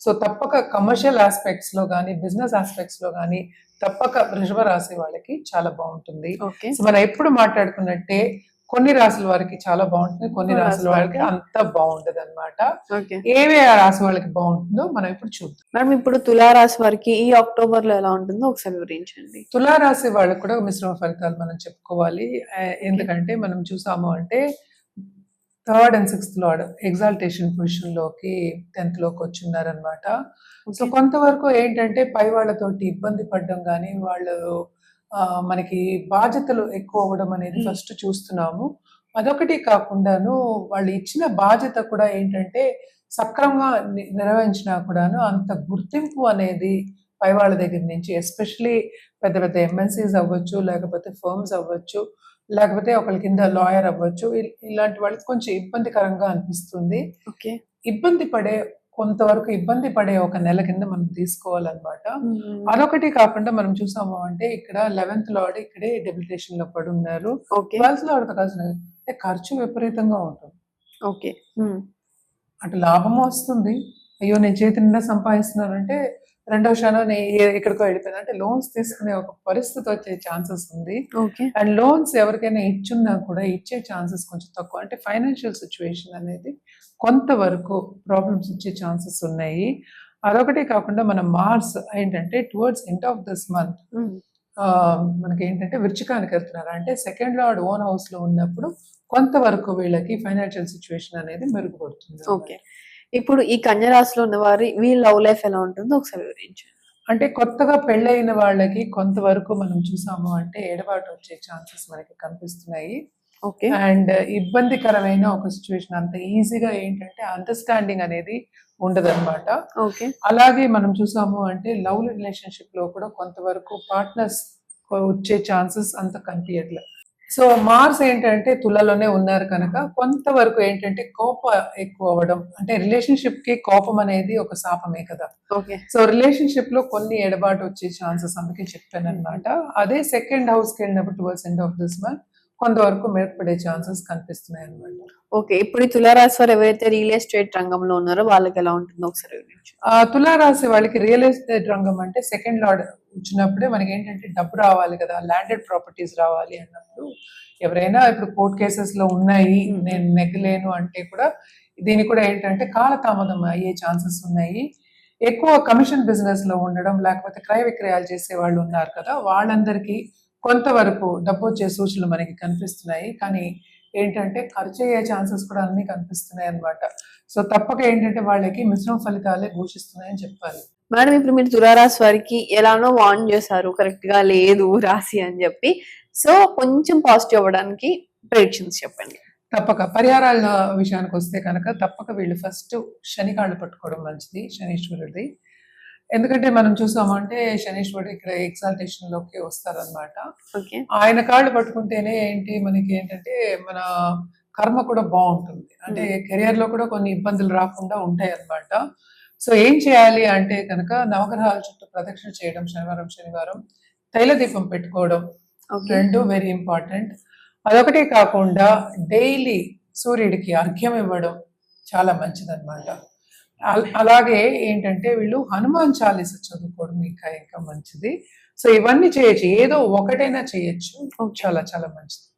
So తప్పక commercial ఆస్పెక్ట్స్లో కానీ business ఆస్పెక్ట్స్లో కానీ తప్పక వృషభ రాశి వాళ్ళకి చాలా బాగుంటుంది. సో మనం ఎప్పుడు మాట్లాడుకున్నట్టే కొన్ని రాశుల వారికి చాలా బాగుంటుంది కొన్ని వాళ్ళకి వారికి అంత బాగుండదు అనమాట ఏవే ఆ రాశి వాళ్ళకి బాగుంటుందో మనం ఇప్పుడు చూద్దాం. మేడం ఇప్పుడు తులారాశి వారికి ఈ అక్టోబర్లో ఎలా ఉంటుందో ఒకసారి వివరించండి. తులారాశి వాళ్ళకు కూడా మిశ్రమ ఫలితాలు మనం చెప్పుకోవాలి. ఎందుకంటే మనం చూసాము అంటే third and sixth lord exaltation పొజిషన్లోకి టెన్త్లోకి వచ్చి ఉన్నారనమాట సో. కొంతవరకు ఏంటంటే పై వాళ్ళతోటి ఇబ్బంది పడడం కానీ వాళ్ళు మనకి బాధ్యతలు ఎక్కువ అవ్వడం అనేది Hmm. ఫస్ట్ చూస్తున్నాము అదొకటి కాకుండాను వాళ్ళు ఇచ్చిన బాధ్యత కూడా ఏంటంటే సక్రమంగా నిర్వహించినా కూడాను అంత గుర్తింపు అనేది పై వాళ్ళ దగ్గర నుంచి ఎస్పెషలీ పెద్ద పెద్ద ఎంఎన్సీస్ అవ్వచ్చు లేకపోతే ఫర్మ్స్ అవ్వచ్చు లేకపోతే ఒకళ్ళ కింద లాయర్ అవ్వచ్చు. ఇలాంటి వాళ్ళకి కొంచెం ఇబ్బందికరంగా అనిపిస్తుంది. ఓకే. ఇబ్బంది పడే కొంతవరకు ఇబ్బంది పడే ఒక నెల కింద మనం తీసుకోవాలన్నమాట. అదొకటి కాకుండా మనం చూసాము అంటే ఇక్కడ లెవెన్త్ లార్డ్ ఇక్కడే డెబిలిటేషన్లో పడి ఉన్నారు ట్వెల్త్ లార్డ్ కలిసిన అంటే ఖర్చు విపరీతంగా ఉంటుంది. ఓకే. అటు లాభం వస్తుంది. అయ్యో నేను చేతి నిండా సంపాదిస్తున్నానంటే రెండో క్షణం నేను ఎక్కడికో వెళ్ళిపోయింది. అంటే లోన్స్ తీసుకునే ఒక పరిస్థితి వచ్చే ఛాన్సెస్ ఉంది. ఓకే. అండ్ లోన్స్ ఎవరికైనా ఇచ్చున్నా కూడా ఇచ్చే ఛాన్సెస్ కొంచెం తక్కువ. అంటే ఫైనాన్షియల్ సిచ్యువేషన్ అనేది కొంతవరకు ప్రాబ్లమ్స్ వచ్చే ఛాన్సెస్ ఉన్నాయి. అదొకటే కాకుండా మన మార్స్ ఏంటంటే towards end of this month మనకి ఏంటంటే వృచ్చికానికి వెళ్తున్నారు. అంటే సెకండ్ లార్డ్ ఓన్ హౌస్లో ఉన్నప్పుడు కొంతవరకు వీళ్ళకి ఫైనాన్షియల్ సిచ్యువేషన్ అనేది మెరుగుపడుతుంది ఓకే. ఇప్పుడు ఈ కన్య రాశిలో ఉన్న వారి వీళ్ళ లవ్ లైఫ్ ఎలా ఉంటుందో ఒకసారి వివరించండి అంటే కొత్తగా పెళ్ళైన వాళ్ళకి కొంతవరకు మనం చూసాము అంటే ఎడబాటు వచ్చే ఛాన్సెస్ మనకి కనిపిస్తున్నాయి. ఓకే. అండ్ ఇబ్బందికరమైన ఒక సిచ్యువేషన్ అంత ఈజీగా ఏంటంటే అండర్స్టాండింగ్ అనేది ఉండదన్నమాట. ఓకే. అలాగే మనం చూసాము అంటే లవ్ రిలేషన్షిప్లో కూడా కొంతవరకు పార్ట్నర్స్ వచ్చే ఛాన్సెస్ అంత కనిపించట్లే సో మార్స్ ఏంటంటే తులలోనే ఉన్నారు కనుక కొంతవరకు ఏంటంటే కోపం ఎక్కువ అవ్వడం అంటే రిలేషన్షిప్కి కోపం అనేది ఒక శాపమే కదా. ఓకే. సో రిలేషన్షిప్లో కొన్ని ఎడబాటు వచ్చే ఛాన్సెస్ అందుకే చెప్పాను అనమాట అదే సెకండ్ హౌస్కి వెళ్ళినప్పుడు towards end of this month కొంతవరకు మెరుగుపడే ఛాన్సెస్ కనిపిస్తున్నాయి అనమాట ఓకే ఇప్పుడు తులారాశి వారు ఎవరైతే రియల్ ఎస్టేట్ రంగంలో ఉన్నారో వాళ్ళకి ఎలా ఉంటుందో? ఒకసారి తులారాశి వాళ్ళకి రియల్ ఎస్టేట్ రంగం అంటే సెకండ్ లార్డ్ వచ్చినప్పుడే మనకి ఏంటంటే డబ్బు రావాలి కదా ల్యాండెడ్ ప్రాపర్టీస్ రావాలి అన్నప్పుడు ఎవరైనా ఇప్పుడు కోర్ట్ కేసెస్లో ఉన్నాయి. నేను నెగ్గలేను అంటే కూడా దీనికి కూడా ఏంటంటే కాలతామదం అయ్యే ఛాన్సెస్ ఉన్నాయి. ఎక్కువ కమిషన్ బిజినెస్లో ఉండడం లేకపోతే క్రయ విక్రయాలు చేసే వాళ్ళు ఉన్నారు కదా వాళ్ళందరికీ కొంతవరకు డబ్బు వచ్చే సూచనలు మనకి కనిపిస్తున్నాయి. కానీ ఏంటంటే ఖర్చు అయ్యే ఛాన్సెస్ కూడా అన్ని కనిపిస్తున్నాయి అన్నమాట. సో తప్పక ఏంటంటే వాళ్ళకి మిశ్రమ ఫలితాలే ఘోషిస్తున్నాయని చెప్పాలి. మేడం ఇప్పుడు మీరు తులారాశి వారికి ఎలానో వార్న్ చేశారు. కరెక్ట్గా లేదు రాశి అని చెప్పి. సో కొంచెం పాజిటివ్ అవ్వడానికి ప్రెడిక్షన్స్ చెప్పండి. తప్పక. పరిహారాల విషయానికి వస్తే కనుక తప్పక వీళ్ళు ఫస్ట్ శనికాళ్ళు పట్టుకోవడం మంచిది. శనీశ్వరుడి ఎందుకంటే మనం చూసామంటే శనీశ్వరుడు ఇక్కడ ఎగ్జాల్టేషన్లోకి వస్తారనమాట ఆయన కాళ్ళు పట్టుకుంటేనే ఏంటి? మనకి ఏంటంటే మన కర్మ కూడా బాగుంటుంది. అంటే కెరియర్లో కూడా కొన్ని ఇబ్బందులు రాకుండా ఉంటాయి అన్నమాట సో ఏం చేయాలి అంటే కనుక నవగ్రహాల చుట్టూ ప్రదక్షిణ చేయడం శనివారం శనివారం తైల దీపం పెట్టుకోవడం ఓకే. రెండు వెరీ ఇంపార్టెంట్ అదొకటే కాకుండా డైలీ సూర్యుడికి అర్ఘ్యం ఇవ్వడం చాలా మంచిదన్నమాట. అలాగే ఏంటంటే వీళ్ళు హనుమాన్ చాలీస చదువుకోవడం ఇంకా ఇంకా మంచిది. సో ఇవన్నీ చేయొచ్చు. ఏదో ఒకటైనా చేయొచ్చు. చాలా చాలా మంచిది.